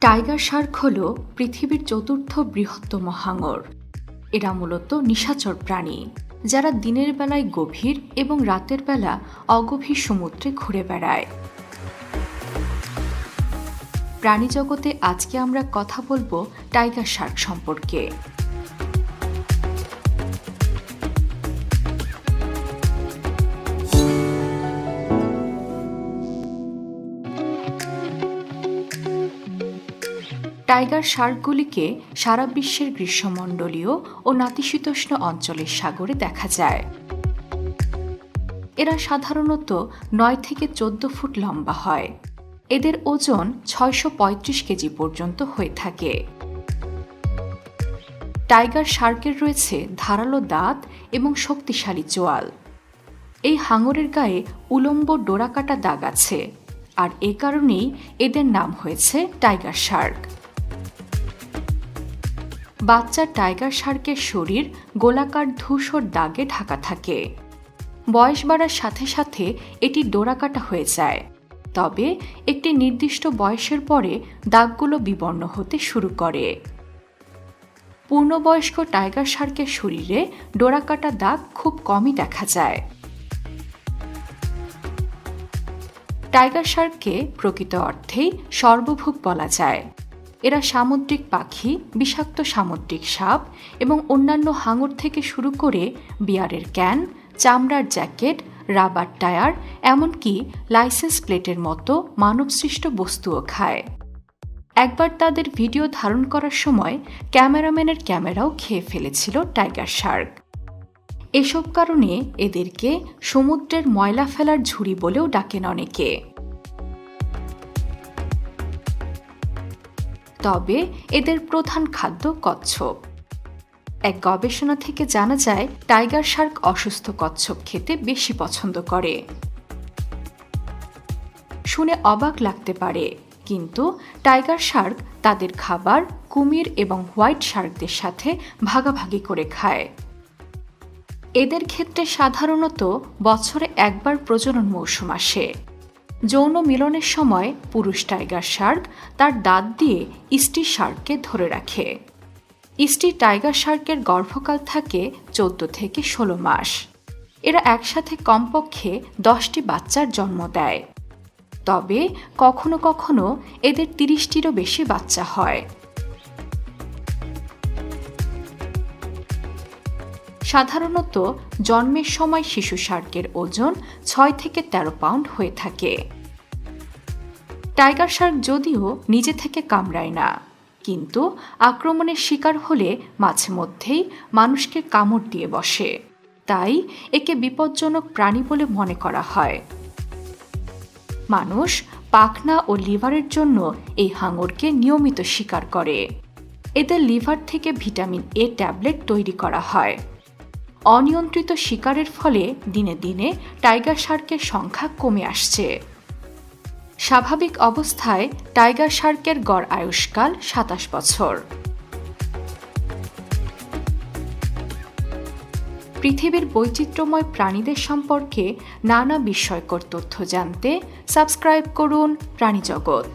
Tiger Shark হল পৃথিবীর চতুর্থ বৃহত্তম হাঙর। এরা মূলত নিশাচর প্রাণী, যারা দিনের বেলায় গভীর এবং রাতের বেলা অগভীর সমুদ্রে ঘুরে বেড়ায়। প্রাণী জগতে আজকে আমরা কথা বলব টাইগার শার্ক সম্পর্কে। টাইগার শার্কগুলিকে সারা বিশ্বের গ্রীষ্মমণ্ডলীয় ও নাতিশীতোষ্ণ অঞ্চলের সাগরে দেখা যায়। এরা সাধারণত নয় থেকে চোদ্দ ফুট লম্বা হয়। এদের ওজন ছয়শো পঁয়ত্রিশ কেজি পর্যন্ত হয়ে থাকে। টাইগার শার্কের রয়েছে ধারালো দাঁত এবং শক্তিশালী চোয়াল। এই হাঙরের গায়ে উলম্ব ডোরাকাটা দাগ আছে, আর এ কারণেই এদের নাম হয়েছে টাইগার শার্ক। বাচ্চা টাইগার শার্কের শরীর গোলাকার ধূসর দাগে ঢাকা থাকে। বয়স বাড়ার সাথে সাথে এটি ডোরাকাটা হয়ে যায়। তবে একটি নির্দিষ্ট বয়সের পরে দাগগুলো বিবর্ণ হতে শুরু করে। পূর্ণবয়স্ক টাইগার শার্কের শরীরে ডোরাকাটা দাগ খুব কমই দেখা যায়। টাইগার শার্ককে প্রকৃত অর্থেই সর্বভুক বলা যায়। এরা সামুদ্রিক পাখি, বিষাক্ত সামুদ্রিক সাপ এবং অন্যান্য হাঙর থেকে শুরু করে বিয়ারের ক্যান, চামড়ার জ্যাকেট, রাবার টায়ার, এমনকি লাইসেন্স প্লেটের মতো মানবসৃষ্ট বস্তুও খায়। একবার তাদের ভিডিও ধারণ করার সময় ক্যামেরাম্যানের ক্যামেরাও খেয়ে ফেলেছিল টাইগার শার্ক। এসব কারণে এদেরকে সমুদ্রের ময়লা ফেলার ঝুড়ি বলেও ডাকেন অনেকে। তবে এদের প্রধান খাদ্য কচ্ছপ। এক গবেষণা থেকে জানা যায়, টাইগার শার্ক অসুস্থ কচ্ছপ খেতে বেশি পছন্দ করে। শুনে অবাক লাগতে পারে, কিন্তু টাইগার শার্ক তাদের খাবার কুমির এবং হোয়াইট শার্কদের সাথে ভাগাভাগি করে খায়। এদের ক্ষেত্রে সাধারণত বছরে একবার প্রজনন মৌসুম আসে। যৌন মিলনের সময় পুরুষ টাইগার শার্ক তার দাঁত দিয়ে ইস্টি শার্ককে ধরে রাখে। ইস্টি টাইগার শার্কের গর্ভকাল থাকে চোদ্দ থেকে ষোলো মাস। এরা একসাথে কমপক্ষে দশটি বাচ্চার জন্ম দেয়। তবে কখনো কখনো এদের তিরিশটিরও বেশি বাচ্চা হয়। সাধারণত জন্মের সময় শিশু শার্কের ওজন ছয় থেকে ১৩ পাউন্ড হয়ে থাকে। টাইগার শার্ক যদিও নিজে থেকে কামড়ায় না, কিন্তু আক্রমণের শিকার হলে মাঝে মধ্যেই মানুষকে কামড় দিয়ে বসে। তাই একে বিপজ্জনক প্রাণী বলে মনে করা হয়। মানুষ পাখনা ও লিভারের জন্য এই হাঙরকে নিয়মিত শিকার করে। এদের লিভার থেকে ভিটামিন এ ট্যাবলেট তৈরি করা হয়। অনিয়ন্ত্রিত শিকারের ফলে দিনে দিনে টাইগার শার্কের সংখ্যা কমে আসছে। স্বাভাবিক অবস্থায় টাইগার শার্কের গড় আয়ুষ্কাল সাতাশ বছর। পৃথিবীর বৈচিত্র্যময় প্রাণীদের সম্পর্কে নানা বিস্ময়কর তথ্য জানতে সাবস্ক্রাইব করুন প্রাণী জগৎ